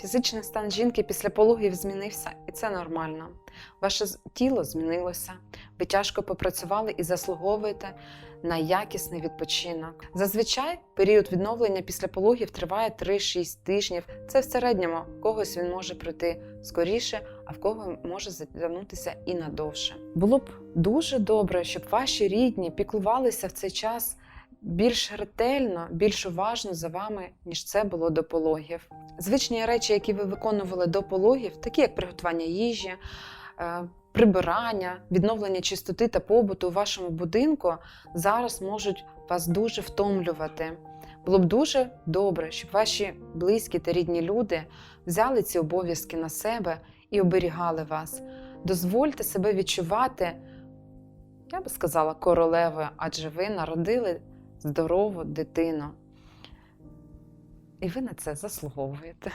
Фізичний стан жінки після пологів змінився, і це нормально. Ваше тіло змінилося, ви тяжко попрацювали і заслуговуєте на якісний відпочинок. Зазвичай період відновлення після пологів триває 3-6 тижнів. Це в середньому В когось він може пройти скоріше, а в кого може затягнутися і надовше. Було б дуже добре, щоб ваші рідні піклувалися в цей час більш ретельно, більш уважно за вами, ніж це було до пологів. Звичні речі, які ви виконували до пологів, такі як приготування їжі, е, прибирання, відновлення чистоти та побуту у вашому будинку, зараз можуть вас дуже втомлювати. Було б дуже добре, щоб ваші близькі та рідні люди взяли ці обов'язки на себе і оберігали вас. Дозвольте себе відчувати, я би сказала, королевою, адже ви народили здорову дитину. І ви на це заслуговуєте.